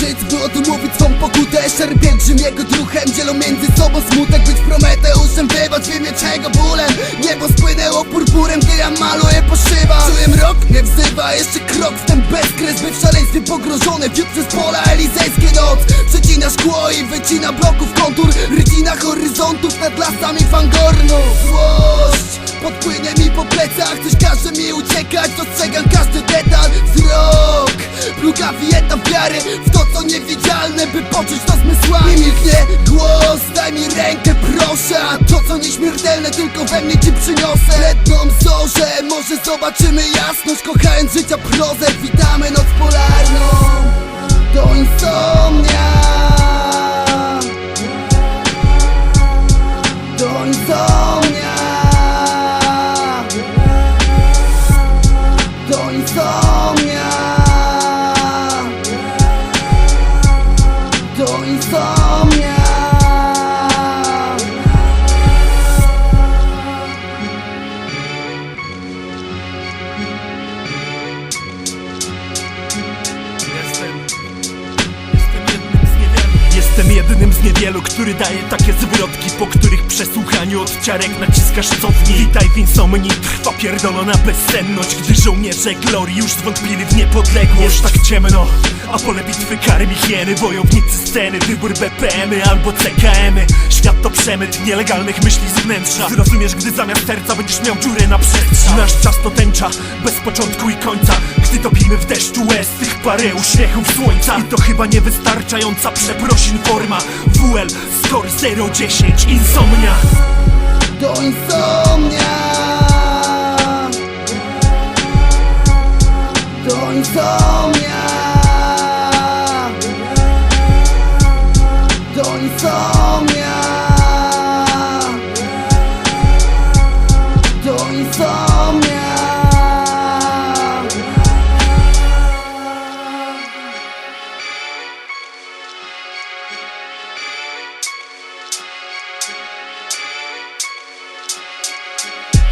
żyć, by odmówić swą pokutę. Pielgrzym jego druchem dzielą między sobą smutek. Być Prometeuszem, wybacz w imię czego bólem. Niebo spłynęło purpurem, gdy ja maluję po szybach. Czuję mrok, mnie wzywa, jeszcze krok. W ten bezkres By w szaleństwie pogrążone, wśród przez pola elizejskie noc. Przecina szkło i wycina bloków kontur. Rycina horyzontów nad lasami fangornu Złość Podpłynie mi po plecach, coś każe mi uciekać Dostrzegam wiary w to co niewidzialne By poczuć to zmysłami. Nie milknie głos, daj mi rękę proszę A to co nieśmiertelne tylko we mnie ci przyniosę. Letną zorzę, może zobaczymy jasność Kochając życia prozę, witamy noc polarną Do insomnia. Do insomnia. Do insomnia Do insomnia jednym z niewielu, który daje takie zwrotki Po których przesłuchaniu odciarek naciskasz cofnij Witaj w insomnii, trwa pierdolona bezsenność Gdy żołnierze glorii już zwątpili w niepodległość. Jest tak ciemno, a pole bitwy karmi hieny. Wojownicy sceny, wybór BPM-y albo CKM-y Świat to przemyt nielegalnych myśli z wnętrza. Zrozumiesz, gdy zamiast serca będziesz miał dziurę na przestrzał Nasz czas to tęcza, bez początku i końca. Gdy topimy w deszczu łez tych parę uśmiechów słońca. I to chyba niewystarczająca przeprosin forma WL Score 010 Insomnia. Do insomnia. Do insomnia. Do insomnia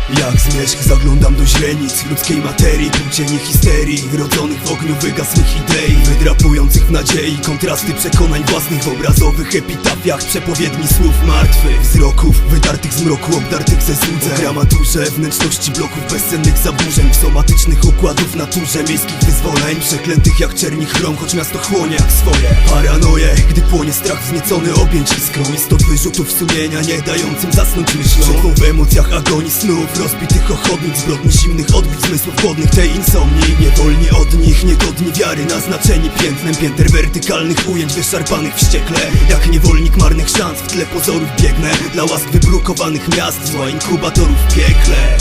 Jak zmierzch zaglądam do źrenic ludzkiej materii Półcieni histerii, rodzonych w ogniu wygasłych idei Wydrapujących w nadziei kontrasty przekonań własnych W obrazowych epitafiach przepowiedni słów martwych Wzroków wydartych z mroku, obdartych ze złudzeń. Gramaturze wnętrzności bloków bezsennych zaburzeń Somatycznych układów naturze miejskich wyzwoleń Przeklętych jak czerni chrom, choć miasto chłonie jak swoje. Paranoje, gdy płonie strach wzniecony objęć iskrą. Istot wyrzutów sumienia, nie dającym zasnąć myślą. W emocjach agonii snów, rozbitych ochotnic Zbrodni zimnych odbić zmysłów chłodnych tej insomni Niewolni od nich, niegodni wiary Naznaczeni piętnem pięter wertykalnych ujęć Wyszarpanych wściekle, jak niewolnik marnych szans W tle pozorów biegnę, dla łask wybrukowanych miast Zła inkubatorów w piekle